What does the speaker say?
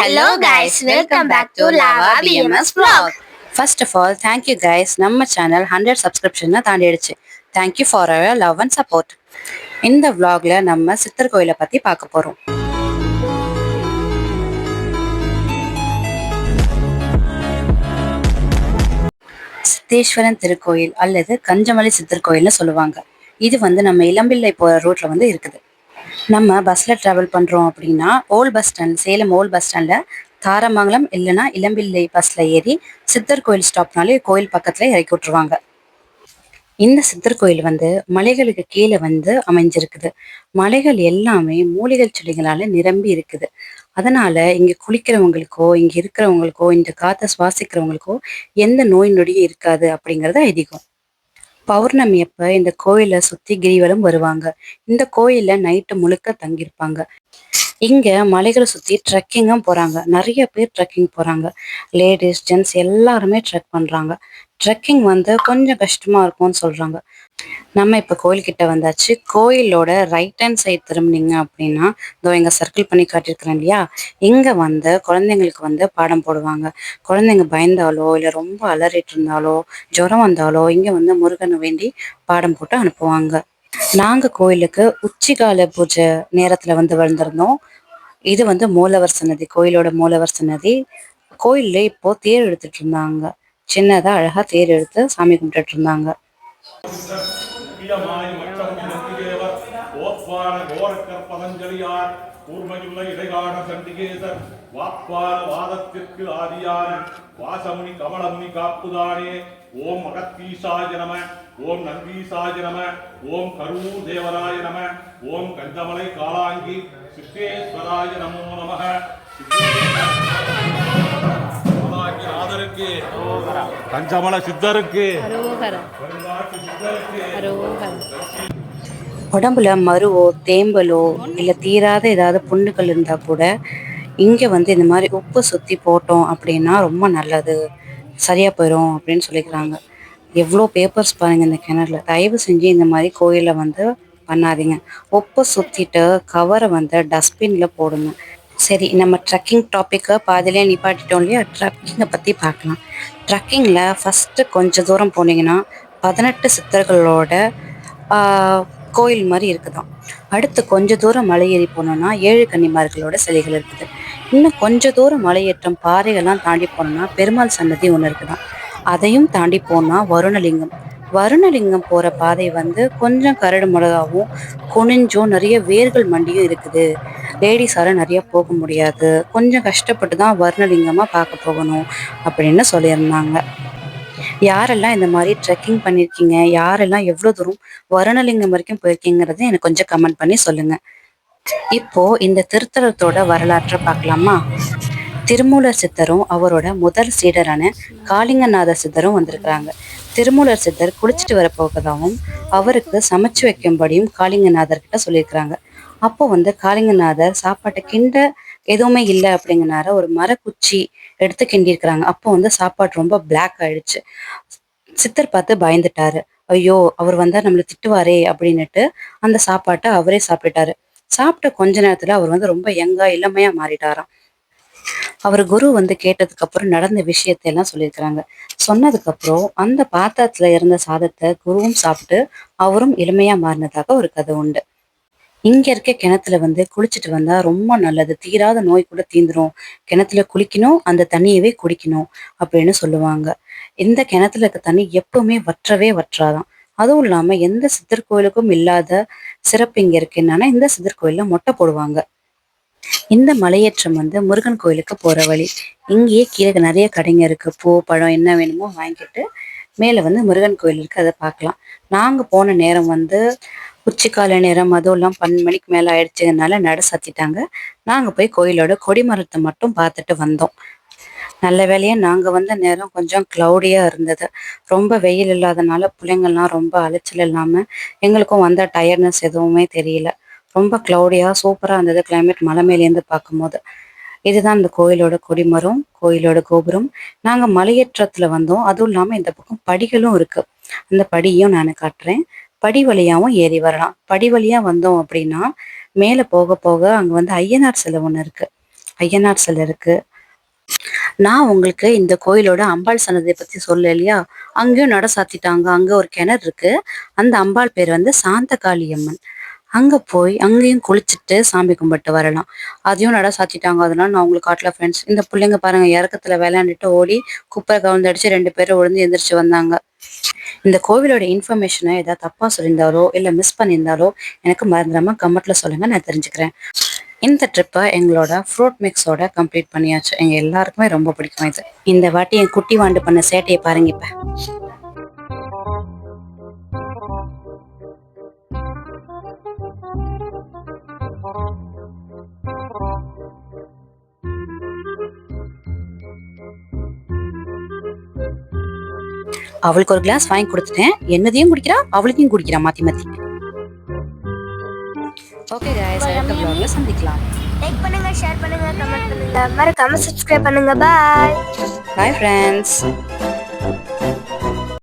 Hello guys welcome back to Lava PMS vlog first of all thank you guys நம்ம channel hundred சப்ஸ்கிரிப்ஷனை தாண்டிடுச்சு. Thank you for our love and support இந்த vlogல நம்ம சித்தர் கோயிலை பற்றி பார்க்க போகிறோம் சித்தேஸ்வரன் திருக்கோயில் அல்லது கஞ்சமலை சித்தர் கோயில்னு சொல்லுவாங்க. இது வந்து நம்ம இளம்பிள்ளை போகிற ரூட்ல வந்து இருக்குது. நம்ம பஸ்ல டிராவல் பண்றோம் அப்படின்னா old bus stand Salem old bus ஸ்டாண்ட்ல தாரமங்கலம் இல்லைன்னா இளம்பிள்ளை பஸ்ல ஏறி சித்தர் கோயில் ஸ்டாப்னாலே கோயில் பக்கத்துல இறக்கி விட்டுருவாங்க. இந்த சித்தர் கோயில் வந்து மலைகளுக்கு கீழே வந்து அமைஞ்சிருக்குது. மலைகள் எல்லாமே மூலிகை செடிகளால நிரம்பி இருக்குது. அதனால இங்க குளிக்கிறவங்களுக்கோ இங்க இருக்கிறவங்களுக்கோ இந்த காத்தை சுவாசிக்கிறவங்களுக்கோ எந்த நோய் நொடியும் இருக்காது அப்படிங்கறது ஐதீகம். பௌர்ணமி அப்ப இந்த கோயிலை சுத்தி கிரிவலம் வருவாங்க. இந்த கோயில்ல நைட்டு முழுக்க தங்கியிருப்பாங்க. இங்க மலைகளை சுத்தி ட்ரெக்கிங்கும் போறாங்க. நிறைய பேர் ட்ரெக்கிங் போறாங்க. லேடிஸ் ஜென்ட்ஸ் எல்லாருமே ட்ரெக் பண்றாங்க. ட்ரெக்கிங் வந்து கொஞ்சம் கஷ்டமா இருக்கும்னு சொல்றாங்க. நம்ம இப்போ கோயில்கிட்ட வந்தாச்சு. கோயிலோட ரைட் ஹேண்ட் சைடு திரும்பினீங்க அப்படின்னா இதோ இங்க சர்க்கிள் பண்ணி காட்டியிருக்கிறேன் இல்லையா? இங்கே வந்து குழந்தைங்களுக்கு வந்து பாடம் போடுவாங்க. குழந்தைங்க பயந்தாலோ இல்லை ரொம்ப அலறிட்டு இருந்தாலோ ஜுரம் வந்தாலோ இங்கே வந்து முருகனை வேண்டி பாடம் போட்டு அனுப்புவாங்க. நாங்க கோயிலுக்கு உச்சிகால பூஜை நேரத்தில் வந்து வந்திருந்தோம் இது வந்து மூலவர் சன்னதி கோயிலோட மூலவர் சன்னதி. கோயில்ல இப்போ தேர் எடுத்துட்டு இருந்தாங்க. சின்னதாக அழகா தேர் எடுத்து சாமி கும்பிட்டுட்டு இருந்தாங்க. முக்கியமாய் மற்றவன் நந்திதேவர் கோரக்கர் பதஞ்சலியார். கூர்மையுள்ள இடைகாண சண்டிகேசர். வாக்பால வாதத்திற்கு ஆதியான. வாசமுனி கமலமுனி காப்புதானே. ஓம் மகத்தீசாய நம. ஓம் நந்தீசாய நம. ஓம் கரூர் தேவராய நம. ஓம் கந்தமலை காலாங்கி சித்தேஸ்வராய நமோ நமக. ஆதருக்கு கஞ்சமல சித்தருக்கு உடம்புல மருவோ தேம்பலோ இல்ல தீராத ஏதாவது புண்ணுகள் இருந்தா கூட இங்க வந்து இந்த மாதிரி உப்பு சுத்தி போட்டோம் அப்படின்னா ரொம்ப நல்லது. சரியா போயிடும் அப்படின்னு சொல்லிக்கிறாங்க. எவ்வளோ பேப்பர்ஸ் பாருங்க இந்த கிணறுல. தயவு செஞ்சு இந்த மாதிரி கோயிலை வந்து பண்ணாதீங்க. உப்பு சுத்திட்டு கவரை வந்து டஸ்ட்பின்ல போடுங்க. சரி நம்ம ட்ரக்கிங் டாப்பிக்கை பாதிலே நிப்பாட்டிட்டோம் இல்லையா? ட்ரக்கிங்கை பற்றி பார்க்கலாம். ட்ரக்கிங்கில் ஃபஸ்ட்டு கொஞ்சம் தூரம் போனீங்கன்னா பதினெட்டு சித்தர்களோட கோயில் மாதிரி இருக்குதான். அடுத்து கொஞ்சம் தூரம் மலை ஏறி போனோம்னா ஏழு கன்னிமார்களோட சிலைகள் இருக்குது. இன்னும் கொஞ்சம் தூரம் மலையேற்றம் பாறைகள்லாம் தாண்டி போனோம்னா பெருமாள் சன்னதி ஒன்று இருக்குதான். அதையும் தாண்டி போனால் வருணலிங்கம். வருணலிங்கம் போற பாதை வந்து கொஞ்சம் கரடு முளகாவும் குனிஞ்சும் நிறைய வேர்கள் மண்டியும் இருக்குது. லேடிஸால நிறைய போக முடியாது. கொஞ்சம் கஷ்டப்பட்டு தான் வருணலிங்கமா பார்க்க போகணும் அப்படின்னு சொல்லியிருந்தாங்க. யாரெல்லாம் இந்த மாதிரி ட்ரெக்கிங் பண்ணியிருக்கீங்க யாரெல்லாம் எவ்வளோ தூரம் வருணலிங்கம் வரைக்கும் போயிருக்கீங்கிறத எனக்கு கொஞ்சம் கமெண்ட் பண்ணி சொல்லுங்க. இப்போ இந்த திருத்தலத்தோட வரலாற்றை பார்க்கலாமா? திருமூலர் சித்தரும் அவரோட முதல் சீடரான காளிங்கநாத சித்தரும் வந்திருக்கிறாங்க. திருமூலர் சித்தர் குளிச்சுட்டு வரப்போகதாகவும் அவருக்கு சமைச்சு வைக்கும்படியும் காளிங்கநாதர் கிட்ட சொல்லியிருக்கிறாங்க. அப்போ வந்து காளிங்கநாதர் சாப்பாட்டை கிண்ட எதுவுமே இல்லை அப்படிங்கிறார ஒரு மரக்குச்சி எடுத்து கிண்டியிருக்கிறாங்க. அப்போ வந்து சாப்பாடு ரொம்ப பிளாக் ஆயிடுச்சு. சித்தர் பார்த்து பயந்துட்டாரு. ஐயோ அவர் வந்தா நம்மளை திட்டுவாரே அப்படின்னுட்டு அந்த சாப்பாட்டை அவரே சாப்பிட்டுட்டாரு. சாப்பிட்ட கொஞ்ச நேரத்துல அவர் வந்து ரொம்ப யங்கா இளமையா மாறிட்டாராம். அவர் குரு வந்து கேட்டதுக்கு அப்புறம் நடந்த விஷயத்தை எல்லாம் சொல்லியிருக்கிறாங்க. சொன்னதுக்கு அப்புறம் அந்த பாத்திரத்துல இருந்த சாதத்தை குருவும் சாப்பிட்டு அவரும் இளமையா மாறினதாக ஒரு கதை உண்டு. இங்க இருக்க கிணத்துல வந்து குளிச்சுட்டு வந்தா ரொம்ப நல்லது. தீராத நோய் கூட தீந்துரும். கிணத்துல குளிக்கணும் அந்த தண்ணியவே குடிக்கணும் அப்படின்னு சொல்லுவாங்க. இந்த கிணத்துல இருக்க தண்ணி எப்பவுமே வற்றவே வற்றாதான். அதுவும் இல்லாம எந்த சித்தர் கோயிலுக்கும் இல்லாத சிறப்பு இங்க இருக்கு. என்னன்னா இந்த சித்தர் கோயில்ல மொட்டை போடுவாங்க. இந்த மலையேற்றம் வந்து முருகன் கோயிலுக்கு போற வழி. இங்கேயே கீழே நிறைய கடைங்க இருக்கு. பூ பழம் என்ன வேணுமோ வாங்கிட்டு மேல வந்து முருகன் கோயில் இருக்குது அதை பார்க்கலாம். நாங்க போன நேரம் வந்து உச்சிக்கால நேரம் அதுவும் எல்லாம் பன்னெண்டு மணிக்கு மேல ஆயிடுச்சுனால நட சாத்திட்டாங்க. நாங்க போய் கோயிலோட கொடிமரத்தை மட்டும் பார்த்துட்டு வந்தோம். நல்ல வேலையா நாங்க வந்த நேரம் கொஞ்சம் கிளவுடியா இருந்தது. ரொம்ப வெயில் இல்லாதனால பிள்ளைங்கள்லாம் ரொம்ப அலைச்சல் இல்லாம எங்களுக்கும் வந்த டயர்னஸ் எதுவுமே தெரியல. ரொம்ப க்ளௌடியாக சூப்பரா இருந்தது. கிளைமேட் மலை மேலேருந்து பார்க்கும்போது. இதுதான் இந்த கோயிலோட கொடிமரம் கோயிலோட கோபுரம். நாங்க மலையேற்றத்துல வந்தோம். அதுவும் இல்லாம இந்த பக்கம் படிகளும் இருக்கு. அந்த படியும் நான் காட்டுறேன். படி வழியாவும் ஏறி வரலாம். படி வழியா வந்தோம் அப்படின்னா மேல போக போக அங்க வந்து ஐயனார் சிலை ஒன்று இருக்கு. ஐயனார் சிலை இருக்கு. நான் உங்களுக்கு இந்த கோயிலோட அம்பாள் சன்னதியை பத்தி சொல்ல இல்லையா? அங்கேயும் நட சாத்திட்டாங்க. அங்க ஒரு கிணறு இருக்கு. அந்த அம்பாள் பேர் வந்து சாந்த காளியம்மன் அங்கே போய் அங்கேயும் குளிச்சுட்டு சாமி கும்பிட்டு வரலாம். அதையும் நட சாத்திட்டாங்க. அதனால நான் உங்களுக்கு காட்டல ஃப்ரெண்ட்ஸ் இந்த பிள்ளைங்க பாருங்க இறக்கத்துல விளையாண்டுட்டு ஓடி குப்பை கவுந்தடிச்சு ரெண்டு பேரும் விழுந்து எந்திரிச்சு வந்தாங்க. இந்த கோவிலோட இன்ஃபர்மேஷனை ஏதாவது தப்பாக சொல்லியிருந்தாலோ இல்லை மிஸ் பண்ணியிருந்தாலோ எனக்கு மறந்துடாம கமெண்ட்ல சொல்லுங்க நான் தெரிஞ்சுக்கிறேன். இந்த ட்ரிப்பை எங்களோட ஃப்ரூட் மிக்ஸோட கம்ப்ளீட் பண்ணியாச்சு. எங்க எல்லாருக்குமே ரொம்ப பிடிக்கும் இது. இந்த வாட்டி என் குட்டி வாண்டு பண்ண சேட்டையை பாருங்க இப்போ. அவளுக்கு ஒரு கிளாஸ் வாங்கி கொடுத்துட்டேன். என்னதையும் குடிக்கிறா அவளுக்கும் குடிக்கிறா மாத்தி மாத்தி. ஓகே காய்ஸ் அடுத்த ப்ளாக்ல சந்திக்கலாம். லைக் பண்ணுங்க ஷேர் பண்ணுங்க கமெண்ட் பண்ணுங்க. மறக்காம சப்ஸ்கிரைப் பண்ணுங்க. பாய் பாய் ஃப்ரெண்ட்ஸ்